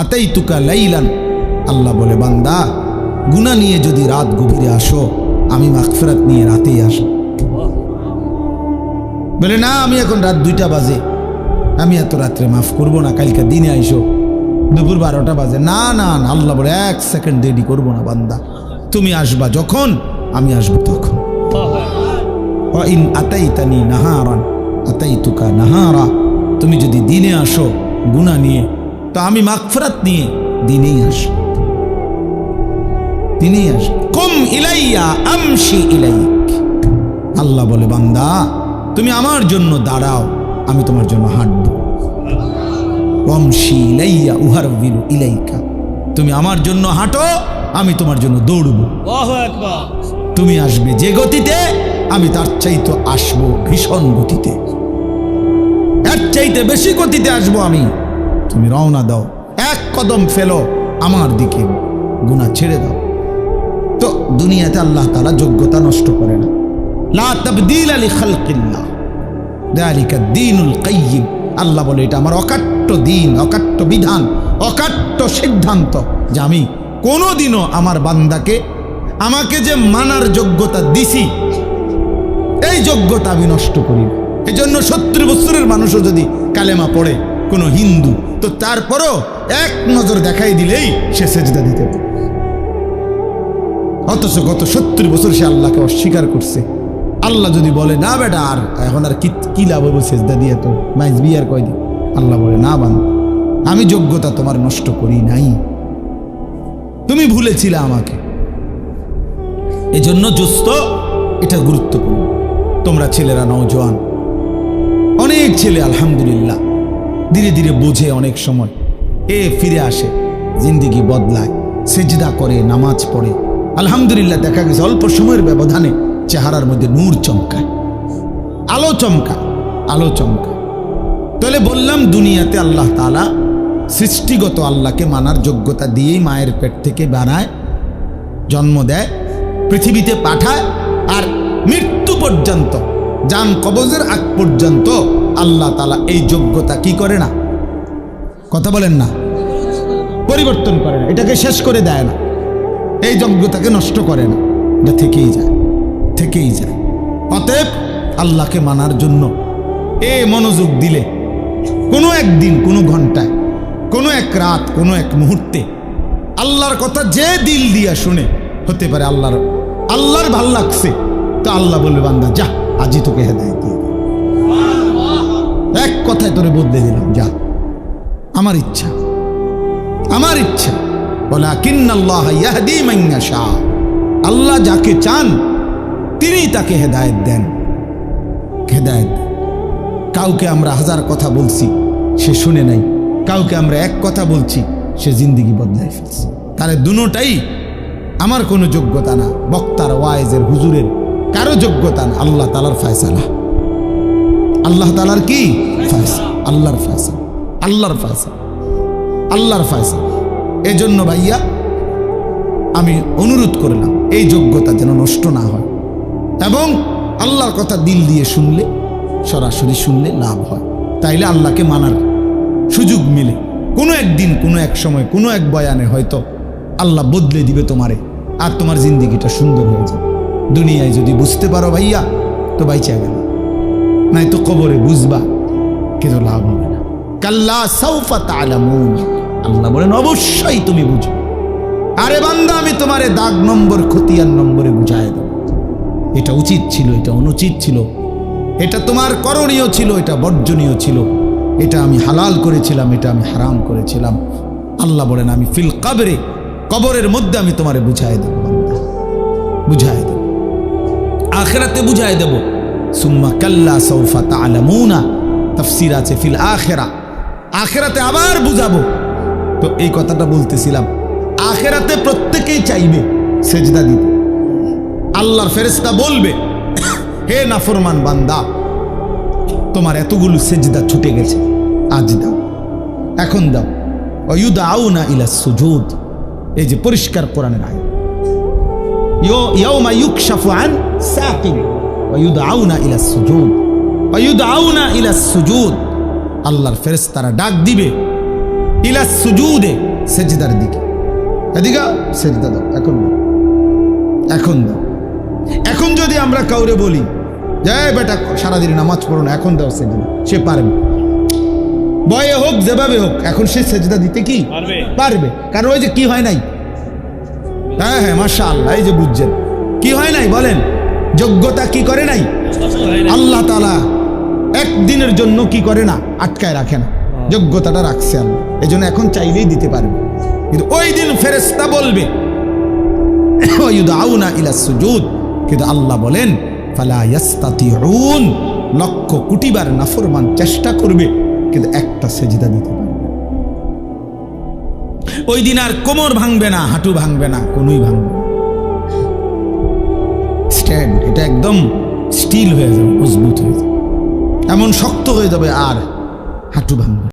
আতাই তুকা লাইলান। আল্লাহ বলে, বান্দা গুনা নিয়ে যদি রাত গভীরে আসো, আমি মাগফিরাত নিয়ে রাতেই আসো বলে, না, আমি এখন রাত দুইটা বাজে। আমি এত রাত্রে মাফ করব না, কালকে দিনে আইসো। দুপুর বারোটা বাজে। না না না, আল্লাহ বলে, এক সেকেন্ড দেরি করব না, বান্দা। তুমি আসবা যখন, আমি আসব তখন। ইন আতাইতানি নাহারান, আতাইতুকা নাহারা। তুমি যদি দিনে আসো গুণা নিয়ে তো আমি মাগফরাত নিয়ে দিনেই আসব। দিনেই আসব। কুম ইলাইয়া আমশি ইলাইক। আল্লাহ বলে বান্দা তুমি আমার জন্য দাঁড়াও আমি তোমার জন্য হাঁটবো। অমশি ইলাইয়া উহার ইলাইকা। তুমি আমার জন্য হাঁটো আমি তোমার জন্য দৌড়বো। আল্লাহু আকবার। তুমি আসবে যে গতিতে আমি তার চাইতে আসব ভীষণ গতিতে। এর চাইতে বেশি গতিতে আসব আমি। তুমি রওনা দাও। এক কদম ফেলো আমার দিকে। গুণা ছেড়ে দাও। তো দুনিয়াতে আল্লাহ তালা যোগ্যতা নষ্ট করে না। লা তাবদিল আলী খালকিল্লাহ। দালিকা দিনুল কাইয়িম আল্লাহ বলে, এটা আমার অকাট্য দিন অকাট্য বিধান, অকাট্য সিদ্ধান্ত যে আমি কোনোদিনও আমার বান্দাকে, আমাকে যে মানার যোগ্যতা দিছি, এই যোগ্যতা আমি নষ্ট করি না। এই জন্য সত্তর বছরের মানুষও যদি কালেমা পড়ে, কোনো হিন্দু তো তারপরও এক নজর দেখাই দিলেই সে সেজদা দিতে পারে। অথচ গত সত্তর বছর সে আল্লাহকে অস্বীকার করছে। আল্লাহ যদি বলে, না বেটা, আর এখন আর কি লাভ হব সেজদা দিয়ে তো মাইজ বিয়ার কয়দিন? আল্লাহ বলে, না বান, আমি যোগ্যতা তোমার নষ্ট করি নাই। তুমি ভুলেছিলে আমাকে। এজন্য জোস্ত এটা গুরুত্বপূর্ণ। তোমরা ছেলেরা নওজোয়ান অনেক ছেলে, আলহামদুলিল্লাহ। ধীরে ধীরে বোঝে অনেক সময়। এ ফিরে আসে, জিন্দিগি বদলায়, সেজদা করে, নামাজ পড়ে। আলহামদুলিল্লাহ দেখা গেছে, অল্প সময়ের ব্যবধানে চেহারার মধ্যে নূর চমকায়। আলো চমকায় আলো চমকায়। তাহলে বললাম, দুনিয়াতে আল্লাহ তালা সৃষ্টিগত আল্লাহকে মানার যোগ্যতা দিয়েই মায়ের পেট থেকে বানায়, জন্ম দেয়, পৃথিবীতে পাঠায়, আর মৃত্যু পর্যন্ত, যান কবজের আগ পর্যন্ত আল্লাহ তালা এই যোগ্যতা কি করে না? কথা বলেন না। পরিবর্তন করে না। এটাকে শেষ করে দেয় না। এই যোগ্যতাকে নষ্ট করে না। এটা থেকেই যায়। থেকেই যায়। অতএব আল্লাহকে মানার জন্য এ মনোযোগ দিলে কোনো একদিন, কোনো ঘন্টায়, কোনো এক রাত, কোনো এক মুহূর্তে আল্লাহর কথা যে দিল দিয়া শুনে হতে পারে আল্লাহর আল্লাহর ভালো লাগছে। তো আল্লাহ বলবে, বান্দা, যা, আজই তোকে হেদায়ত দিয়ে। এক কথায় তোরে বদলে দিলাম, যা। আমার ইচ্ছা। আমার ইচ্ছা। বলে কিন্নাল্লাহ ইয়াহদি মাইয়াশা আল্লাহ যাকে চান তিনি তাকে হেদায়েত দেন। হেদায়েত। কাউকে আমরা হাজার কথা বলছি, সে শুনে নাই। কাউকে আমরা এক কথা বলছি, সে জিন্দিগি বদলাই ফেলছে। তাহলে দুটাই আমার কোনো যোগ্যতা না। বক্তার ওয়াইজের, হুজুরের, কারও যোগ্যতা না। আল্লাহ তালার ফায়সালা। আল্লাহ তালার কি? আল্লাহর ফায়সা আল্লাহর ফায়সা আল্লাহর ফায়সা এজন্য ভাইয়া, আমি অনুরোধ করলাম, এই যোগ্যতা যেন নষ্ট না হয়। এবং আল্লাহর কথা দিল দিয়ে শুনলে, সরাসরি শুনলে লাভ হয়। তাইলে আল্লাহকে মানার সুযোগ মিলে। কোনো একদিন, কোনো এক সময়, কোনো এক বয়ানে হয়তো আল্লাহ বদলে দিবে তোমারে, আর তোমার জিন্দিগিটা সুন্দর হয়ে যাবে। দুনিয়ায় যদি বুঝতে পারো ভাইয়া, তো বাইচা গেল। নাই তো কবরে বুঝবা, কিন্তু লাভ হবে না। কাল্লা সাউফা তালামুন আল্লাহ বলেন, অবশ্যই তুমি বুঝো। আরে বান্দা, আমি তোমারে দাগ নম্বর, খতিয়ান নম্বরে বুঝায় দেব। এটা উচিত ছিল, এটা অনুচিত ছিল। এটা তোমার করণীয় ছিল, এটা বর্জনীয় ছিল। এটা আমি হালাল করেছিলাম, এটা আমি হারাম করেছিলাম। আল্লাহ বলেন, আমি ফিল কাবরে, কবরের মধ্যে আমি তোমারে বুঝায় দেব বুঝায় দেব। আখেরাতে বুঝায় দেব। সুম্মা কাল্লা সৌফা তালামুনা। তাফসির আছে ফিল আখেরা। আখেরাতে আবার বুঝাবো। তো এই কথাটা বলতেছিলাম, আখেরাতে প্রত্যেকেই চাইবে সেজদা দিতে। আল্লাহর ফেরেস্তা বলবে, হে নাফরমান বান্দা, তোমার এতগুলো সেজদা ছুটে গেছে, আজ দাও, এখন দাও। অয়ুদা আউ না ইলা সুজুদ। এই যে পরিষ্কার কোরআনের আয় ইয়াউমা ইউকশাফু আন সাকিন ওয়ুদআউনা ইলা সুজুদ ওয়ুদআউনা ইলা সুজুদ আল্লাহর ফেরেশতারা ডাক দিবে ইলা সুজুদে সেজদার দিকে এদিকে সেজদা দাও এখন দাও এখন দাও এখন যদি আমরা কাউরে বলি যে বেটা সারাদিন নামাজ পড়ো না এখন দাও সেজদা সে পারবে বয়ে হোক যেভাবে হোক এখন সে সেজদা দিতে কি পারবে। পারবে কারণ ওই যে কি হয় নাই হ্যাঁ হ্যাঁ মাসা আল্লাহ এই যে বুঝছেন। কি হয় নাই, বলেন? যোগ্যতা কি করে নাই? আল্লাহ তালা একদিনের জন্য কি করে না? আটকায় রাখে না। যোগ্যতাটা রাখছে আল্লাহ। এই জন্য এখন চাইলেই দিতে পারবে। কিন্তু ওই দিন ফেরেস্তা বলবে ইলা সুজুদ। কিন্তু আল্লাহ বলেন, ফালা লক্ষ কোটিবার নাফরমান চেষ্টা করবে, কিন্তু একটা সেজদা দিতে। ওই দিন আর কোমর ভাঙবে না, হাঁটু ভাঙবে না, কোনোই ভাঙবে স্ট্যান্ড এটা একদম স্টিল হয়ে যাবে, মজবুত হয়ে যাবে এমন শক্ত হয়ে যাবে আর হাঁটু ভাঙবে।